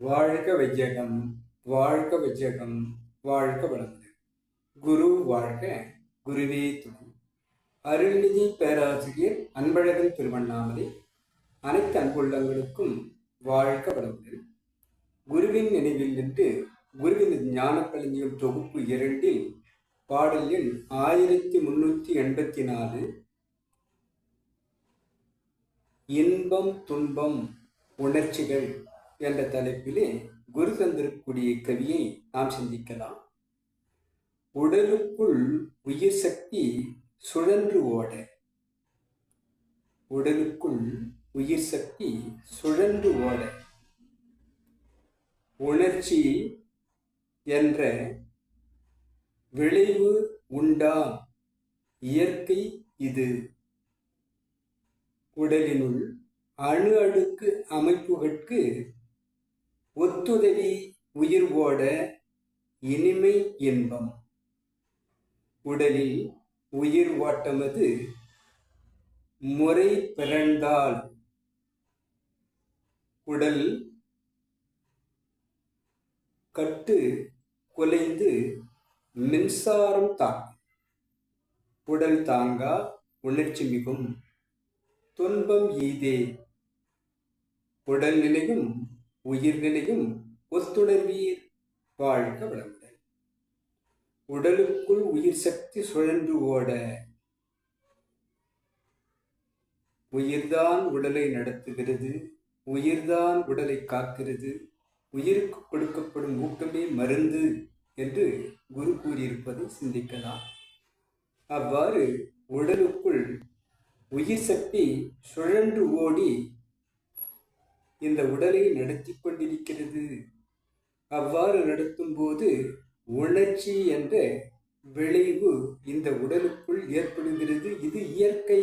வாழ்க விஜயகம் வாழ்க விஜயகம் வாழ்க வளமுடன். குரு வாழ்க குருவே துணை. அருள்நிதி பேராசிரியர் அன்பழகன் திருவண்ணாமலை அனைத்து அன்புள்ளங்களுக்கும் வாழ்க வளமுடன். குருவின் நினைவில் நின்று குருவின் ஞான களஞ்சியம் தொகுப்பு இரண்டில் பாடல் எண் ஆயிரத்தி முன்னூற்றி எண்பத்தி நாலு இன்பம் துன்பம் உணர்ச்சிகள் என்ற தலைப்பிலே குரு தந்திருக்கூடிய கவியை நாம் சிந்திக்கலாம். உடலுக்குள் உயிர் சக்தி சுழன்று ஓட. உடலுக்குள் உயிர் சக்தி சுழன்று ஓட. உணர்ச்சி என்ற விளைவு உண்டா? இயற்கை இது. உடலினுள் அணு அடுக்கு அமைப்புகளுக்கு ஒத்துதவி உயிர் ஓட இனிமை இன்பம். உடலில் உயிர் ஓட்டமது முறை பிறந்தால். உடல் கட்டு குலைந்து மின்சாரம் தாக்கும் உடல் தாங்கா உணர்ச்சி மிகும். துன்பம் ஈதே. உடல்நிலையும் உயிர்நிலையும் ஒத்துணர்வீர் வாழ்க வளமுடன். உடலுக்குள் உயிர் சக்தி சுழன்று ஓட உயிர்தான் உடலை நடத்துகிறது உயிர்தான் உடலை காக்கிறது உயிருக்கு கொடுக்கப்படும் ஊக்கமே மருந்து என்று குரு கூறியிருப்பதை சிந்திக்கலாம். அவ்வாறு உடலுக்குள் உயிர் சக்தி சுழன்று ஓடி இந்த உடலை நடத்தி கொண்டிருக்கிறது. அவ்வாறு நடத்தும் போது உணர்ச்சி என்ற விளைவு இந்த உடலுக்குள் ஏற்படுகிறது. இது இயற்கை.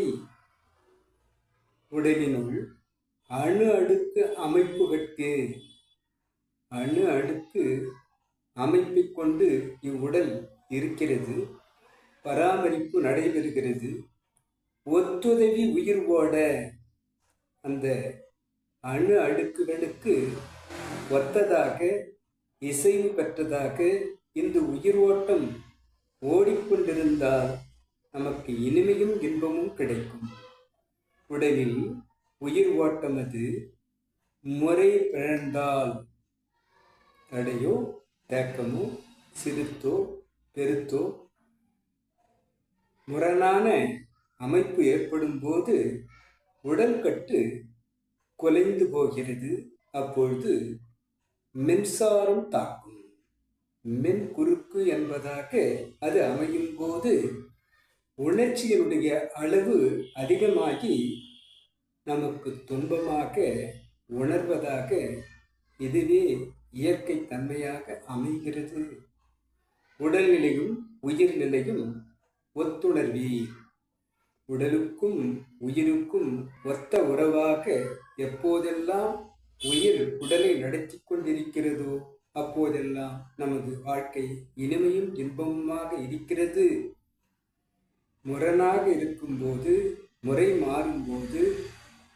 உடலினுள் அணு அடுக்கு அமைப்புகளுக்கு அணு அடுக்கு அமைப்பை கொண்டு இவ்வுடல் இருக்கிறது. பராமரிப்பு நடைபெறுகிறது. ஒத்துதவி உயிர் ஓட. அந்த அணு அடுக்குகளுக்கு ஒத்ததாக இசைவு பெற்றதாக இந்த உயிர் ஓட்டம் ஓடிக்கொண்டிருந்தால் நமக்கு இனிமையும் இன்பமும் கிடைக்கும். உடலில் உயிர் ஓட்டம் அது முறை பிறந்தால் தடையோ தேக்கமோ சிறுத்தோ பெருத்தோ முரணான அமைப்பு ஏற்படும் போது உடல் கட்டு குலைந்து போகிறது. அப்பொழுது மின்சாரம் தாக்கும். மின் குறுக்கு என்பதாக அது அமையும் போது உணர்ச்சியினுடைய அளவு அதிகமாகி நமக்கு துன்பமாக உணர்வதாக இதுவே இயற்கை தன்மையாக அமைகிறது. உடல்நிலையும் உயிர்நிலையும் ஒத்துணர்வீர் உடலுக்கும் உயிருக்கும் ஒத்த உறவாக எப்போதெல்லாம் உயிர் உடலை நடத்தி கொண்டிருக்கிறதோ அப்போதெல்லாம் நமது வாழ்க்கை இனிமையும் இன்பமுமாக இருக்கிறது. முரணாக இருக்கும்போது முறை மாறும்போது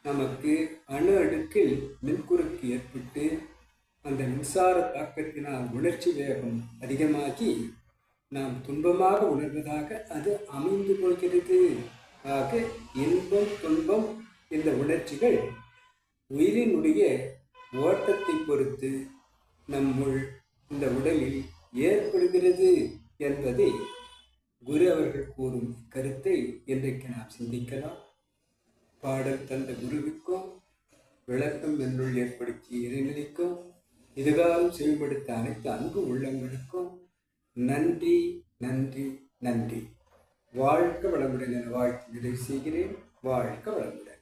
நமக்கு அணு அடுக்கில் மின்குறுக்கு ஏற்பட்டு அந்த மின்சார தாக்கத்தினால் உணர்ச்சி வேகம் அதிகமாகி நாம் துன்பமாக உணர்வதாக அது அமைந்து கொள்கிறது. ஆக இன்பம் துன்பம் இந்த உணர்ச்சிகள் உயிரினுடைய ஓட்டத்தை பொறுத்து நம்முள் இந்த உடலில் ஏற்படுகிறது என்பதை குரு அவர்கள் கூறும் கருத்தை இன்றைக்கு நாம் சிந்திக்கலாம். பாடல் தந்த குருவுக்கும் விளக்கம் என்னுள் ஏற்படுத்திய இறைநிலைக்கும் இதுகாலம் செயல்படுத்த அனைத்து அன்பு உள்ளங்களுக்கும் நன்றி நன்றி நன்றி. வாழ்க்க வளமுடன் என வாழ்த்து நிறைவு செய்கிறேன். வாழ்க்க வளமுடன்.